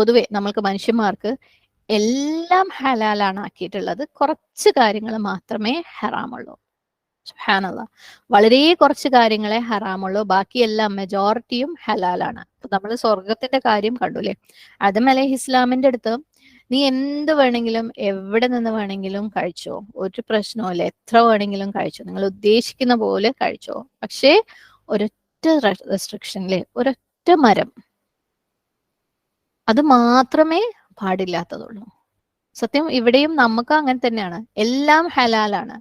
പൊതുവെ നമ്മൾക്ക് മനുഷ്യന്മാർക്ക് എല്ലാം ഹലാലാണ് ആക്കിയിട്ടുള്ളത്. കുറച്ച് കാര്യങ്ങൾ മാത്രമേ ഹറാമുള്ളൂ. സുബ്ഹാനല്ലാ. വളരെ കുറച്ച് കാര്യങ്ങളെ ഹറാമുള്ളൂ. ബാക്കിയെല്ലാം മെജോറിറ്റിയും ഹലാലാണ്. നമ്മൾ സ്വർഗത്തിന്റെ കാര്യം കണ്ടുല്ലേ? ആദം അലഹി ഇസ്ലാമിന്റെ അടുത്ത് നീ എന്ത് വേണമെങ്കിലും എവിടെ നിന്ന് വേണമെങ്കിലും കഴിച്ചോ. ഒരു പ്രശ്നവുമില്ല എത്ര വേണമെങ്കിലും കഴിച്ചോ. നിങ്ങൾ ഉദ്ദേശിക്കുന്ന പോലെ കഴിച്ചോ. പക്ഷേ ഒരൊറ്റ റെസ്ട്രിക്ഷനിലെ ഒരൊറ്റ മരം അത് മാത്രമേ പാടില്ലാത്തതുള്ളൂ. സത്യം ഇവിടെയും നമുക്ക് അങ്ങനെ തന്നെയാണ്. എല്ലാം ഹലാലാണ്.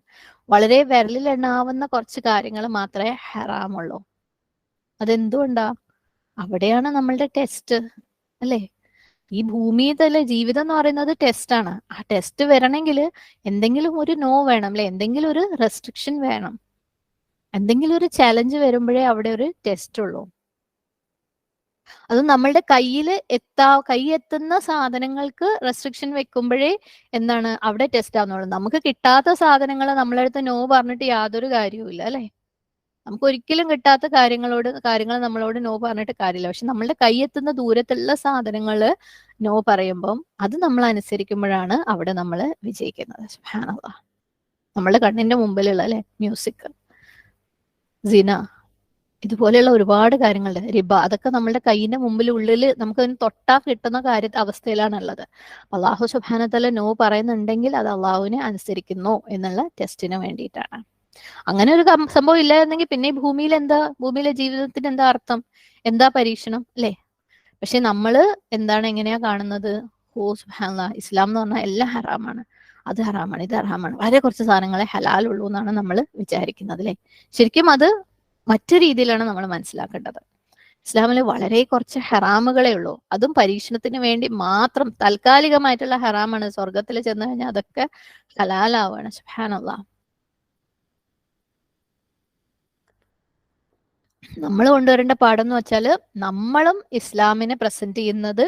വളരെ വിരലിൽ എണ്ണാവുന്ന കുറച്ച് കാര്യങ്ങൾ മാത്രമേ ഹറാമുള്ളൂ. അതെന്തുകൊണ്ടാ? അവിടെയാണ് നമ്മളുടെ ടെസ്റ്റ് അല്ലേ? ഈ ഭൂമിയിലെ ജീവിതം എന്ന് പറയുന്നത് ടെസ്റ്റാണ് ആ ടെസ്റ്റ് വരണമെങ്കിൽ എന്തെങ്കിലും ഒരു നോ വേണം അല്ലെ? എന്തെങ്കിലും ഒരു റെസ്ട്രിക്ഷൻ വേണം. എന്തെങ്കിലും ഒരു ചലഞ്ച് വരുമ്പോഴേ അവിടെ ഒരു ടെസ്റ്റ് ഉള്ളൂ. അത് നമ്മളുടെ കയ്യിൽ എത്താ കൈ എത്തുന്ന സാധനങ്ങൾക്ക് റെസ്ട്രിക്ഷൻ വെക്കുമ്പോഴേ എന്താണ് അവിടെ ടെസ്റ്റ് ആവുന്നുള്ളൂ. നമുക്ക് കിട്ടാത്ത സാധനങ്ങൾ നമ്മളെ അടുത്ത് നോ പറഞ്ഞിട്ട് യാതൊരു കാര്യവുമില്ല അല്ലെ? നമുക്ക് ഒരിക്കലും കിട്ടാത്ത കാര്യങ്ങളോട് കാര്യങ്ങൾ നമ്മളോട് നോ പറഞ്ഞിട്ട് കാര്യമില്ല. പക്ഷെ നമ്മളുടെ കൈ എത്തുന്ന ദൂരത്തുള്ള സാധനങ്ങൾ നോ പറയുമ്പം അത് നമ്മൾ അനുസരിക്കുമ്പോഴാണ് അവിടെ നമ്മൾ വിജയിക്കുന്നത്. നമ്മളുടെ കണ്ണിന്റെ മുമ്പിലുള്ള അല്ലെ? മ്യൂസിക് സിന. ഇതുപോലെയുള്ള ഒരുപാട് കാര്യങ്ങളുണ്ട്. റിബ അതൊക്കെ നമ്മുടെ കൈയിന്റെ മുമ്പിൽ ഉള്ളിൽ നമുക്ക് അതിന് തൊട്ടാ കിട്ടുന്ന കാര്യ അവസ്ഥയിലാണുള്ളത്. അള്ളാഹു സുബാനത്തല നോ പറയുന്നുണ്ടെങ്കിൽ അത് അള്ളാഹുവിനെ അനുസരിക്കുന്നു എന്നുള്ള ടെസ്റ്റിന് വേണ്ടിയിട്ടാണ്. അങ്ങനെ ഒരു സംഭവം ഇല്ലായിരുന്നെങ്കിൽ പിന്നെ ഭൂമിയിൽ എന്താ ഭൂമിയിലെ ജീവിതത്തിന് എന്താ അർത്ഥം? എന്താ പരീക്ഷണം? അല്ലേ? പക്ഷെ നമ്മൾ എന്താണ് എങ്ങനെയാ കാണുന്നത്? ഓ സുബാന ഇസ്ലാം എന്ന് പറഞ്ഞാൽ എല്ലാം ഹറാമാണ്. അത് ഹറാമാണ് ഇത് ഹറാമാണ്. വളരെ കുറച്ച് സാധനങ്ങളെ ഹലാലുള്ളൂ എന്നാണ് നമ്മൾ വിചാരിക്കുന്നത് അല്ലെ? ശരിക്കും അത് മറ്റു രീതിയിലാണ് നമ്മൾ മനസ്സിലാക്കേണ്ടത്. ഇസ്ലാമിൽ വളരെ കുറച്ച് ഹറാമുകളേ ഉള്ളൂ. അതും പരീക്ഷണത്തിന് വേണ്ടി മാത്രം താൽക്കാലികമായിട്ടുള്ള ഹറാമാണ്. സ്വർഗത്തിൽ ചെന്ന് കഴിഞ്ഞാൽ അതൊക്കെ ഹലാലാവാണ്. സുഹാനുള്ള നമ്മൾ കൊണ്ടുവരേണ്ട പാഠം എന്ന് വെച്ചാൽ നമ്മളും ഇസ്ലാമിനെ പ്രസന്റ് ചെയ്യുന്നത്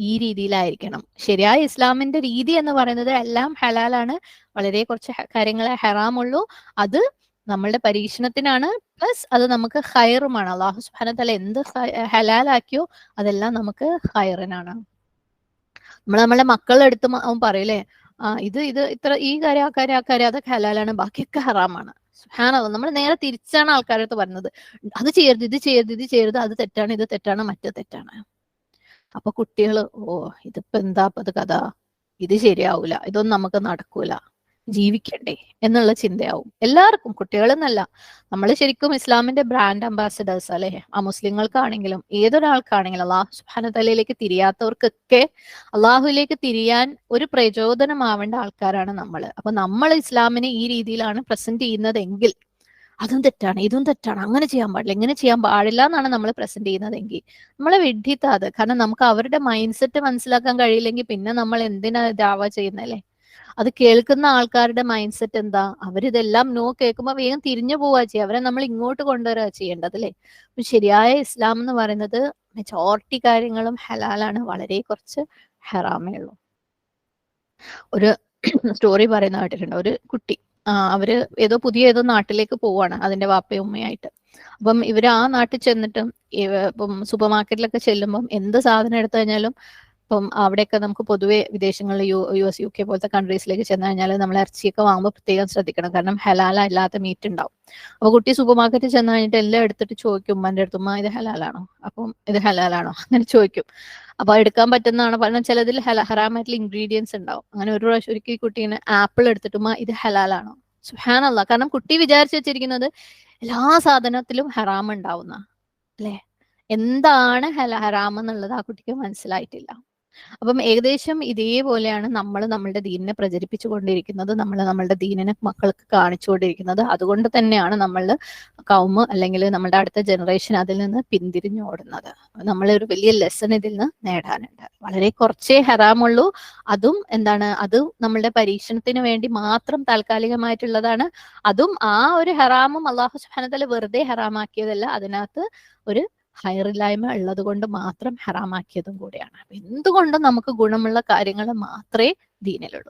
ഈ രീതിയിലായിരിക്കണം. ശരിയായ ഇസ്ലാമിന്റെ രീതി എന്ന് പറയുന്നത് എല്ലാം ഹലാലാണ്. വളരെ കുറച്ച് കാര്യങ്ങളെ ഹെറാമുള്ളൂ. അത് നമ്മളുടെ പരീക്ഷണത്തിനാണ്. പ്ലസ് അത് നമുക്ക് ഹയറുമാണ്. അള്ളാഹു സുബാന തല എന്ത് ഹലാലാക്കിയോ അതെല്ലാം നമുക്ക് ഹയറിനാണ്. നമ്മൾ നമ്മളെ മക്കളുടെ അടുത്ത് മ- അവൻ പറയില്ലേ ആ ഇത് ഇത് ഇത്ര ഈ കാര്യം ആ കാര്യം ആ കാര്യം അതൊക്കെ ഹലാലാണ് ബാക്കിയൊക്കെ ഹറാമാണ്. സുബ്ഹാനല്ലാഹ് നമ്മൾ നേരെ തിരിച്ചാണ് ആൾക്കാരുടെ അടുത്ത് പറയുന്നത് അത് ചെയ്യരുത് ഇത് ചെയ്യരുത് ഇത് ചെയ്യരുത് അത് തെറ്റാണ് ഇത് തെറ്റാണ് മറ്റേ തെറ്റാണ്. അപ്പൊ കുട്ടികൾ ഓ ഇതിപ്പോ എന്താ ഇത് കഥ? ഇത് ശരിയാവൂല. ഇതൊന്നും നമുക്ക് നടക്കൂല. ജീവിക്കണ്ടേ എന്നുള്ള ചിന്തയാവും. എല്ലാവർക്കും കുട്ടികളെന്നല്ല. നമ്മൾ ശരിക്കും ഇസ്ലാമിന്റെ ബ്രാൻഡ് അംബാസഡേഴ്സ് അല്ലെ? ആ മുസ്ലിങ്ങൾക്കാണെങ്കിലും ഏതൊരാൾക്കാണെങ്കിലും അള്ളാഹു സുബ്ഹാന തലയിലേക്ക് തിരിയാത്തവർക്കൊക്കെ അള്ളാഹുലേക്ക് തിരിയാൻ ഒരു പ്രചോദനമാവേണ്ട ആൾക്കാരാണ് നമ്മൾ അപ്പൊ നമ്മൾ ഇസ്ലാമിനെ ഈ രീതിയിലാണ് പ്രസന്റ് ചെയ്യുന്നതെങ്കിൽ അതും തെറ്റാണ് ഇതും തെറ്റാണ് അങ്ങനെ ചെയ്യാൻ പാടില്ല ഇങ്ങനെ ചെയ്യാൻ പാടില്ല എന്നാണ് നമ്മൾ പ്രസന്റ് ചെയ്യുന്നതെങ്കിൽ. നമ്മളെ വിഡ്ഢിത്താത്. കാരണം നമുക്ക് അവരുടെ മൈൻഡ് സെറ്റ് മനസ്സിലാക്കാൻ കഴിയില്ലെങ്കിൽ പിന്നെ നമ്മൾ എന്തിനാ ദാവ ചെയ്യുന്നല്ലേ അത് കേൾക്കുന്ന ആൾക്കാരുടെ മൈൻഡ് സെറ്റ് എന്താ? അവരിതെല്ലാം നോ കേൾക്കുമ്പോൾ വേഗം തിരിഞ്ഞു പോവുക ചെയ്യുക അവരെ നമ്മൾ ഇങ്ങോട്ട് കൊണ്ടുവരിക ചെയ്യേണ്ടത് അല്ലേ? ശരിയായ ഇസ്ലാം എന്ന് പറയുന്നത് മെജോറിറ്റി കാര്യങ്ങളും ഹലാലാണ്. വളരെ കുറച്ച് ഹെറാമേ ഉള്ളൂ. ഒരു സ്റ്റോറി പറയുന്ന കേട്ടിട്ടുണ്ട്. ഒരു കുട്ടി അവർ ഏതോ പുതിയ ഏതോ നാട്ടിലേക്ക് പോവാണ് അതിന്റെ വാപ്പയും ഉമ്മയായിട്ട് അപ്പം ഇവർ ആ നാട്ടിൽ ചെന്നിട്ടും ഇപ്പം സൂപ്പർ മാർക്കറ്റിലൊക്കെ ചെല്ലുമ്പം എന്ത് സാധനം എടുത്തു കഴിഞ്ഞാലും ഇപ്പം അവിടെയൊക്കെ നമുക്ക് പൊതുവെ വിദേശങ്ങളിൽ U U S U K പോലത്തെ കൺട്രീസിലേക്ക് ചെന്ന് കഴിഞ്ഞാൽ നമ്മൾ ഇറച്ചിയൊക്കെ വാങ്ങുമ്പോൾ പ്രത്യേകം ശ്രദ്ധിക്കണം. കാരണം ഹലാല അല്ലാത്ത മീറ്റ് ഉണ്ടാവും. അപ്പൊ കുട്ടി സൂപ്പർ മാർക്കറ്റിൽ ചെന്ന് കഴിഞ്ഞിട്ട് എല്ലാം എടുത്തിട്ട് ചോദിക്കും ഉമ്മന്റെ അടുത്ത് ഉമ്മ ഇത് ഹലാലാണോ? അപ്പം ഇത് ഹലാലാണോ? അങ്ങനെ ചോദിക്കും. അപ്പൊ എടുക്കാൻ പറ്റുന്നതാണ്. പറഞ്ഞാൽ ചിലതിൽ ഹല ഹറാമായിട്ടുള്ള ഇൻഗ്രീഡിയൻസ് ഉണ്ടാവും. അങ്ങനെ ഒരു പ്രാവശ്യം ഒരിക്കൽ കുട്ടീനെ ആപ്പിൾ എടുത്തിട്ട് ഉമ്മ ഇത് ഹലാലാണോ? സുഹാനല്ല കാരണം കുട്ടി വിചാരിച്ചു വെച്ചിരിക്കുന്നത് എല്ലാ സാധനത്തിലും ഹറാം ഉണ്ടാവുന്ന. അല്ലേ? എന്താണ് ഹല ഹറാം എന്നുള്ളത് ആ കുട്ടിക്ക് മനസ്സിലായിട്ടില്ല. അപ്പം ഏകദേശം ഇതേപോലെയാണ് നമ്മൾ നമ്മളുടെ ദീനിനെ പ്രചരിപ്പിച്ചു കൊണ്ടിരിക്കുന്നത് നമ്മൾ നമ്മളുടെ ദീനിനെ മക്കൾക്ക് കാണിച്ചുകൊണ്ടിരിക്കുന്നത് അതുകൊണ്ട് തന്നെയാണ് നമ്മൾ കൗമ് അല്ലെങ്കിൽ നമ്മുടെ അടുത്ത ജനറേഷൻ അതിൽ നിന്ന് പിന്തിരിഞ്ഞു പിന്തിരിഞ്ഞോടുന്നത് നമ്മളൊരു വലിയ ലെസൺ ഇതിൽ നിന്ന് നേടാനുണ്ട്. വളരെ കുറച്ചേ ഹറാമുള്ളൂ. അതും എന്താണ് അത് നമ്മളുടെ പരീക്ഷണത്തിന് വേണ്ടി മാത്രം താൽക്കാലികമായിട്ടുള്ളതാണ്. അതും ആ ഒരു ഹറാമും അള്ളാഹു സുഹാനത്തല വെറുതെ ഹറാമാക്കിയതല്ല അതിനകത്ത് ഒരു ഹൈറില്ലായ്മ ഉള്ളത് കൊണ്ട് മാത്രം ഹറാമാക്കിയതും കൂടിയാണ്. എന്തുകൊണ്ടും നമുക്ക് ഗുണമുള്ള കാര്യങ്ങൾ മാത്രമേ ദീനിലുള്ളൂ.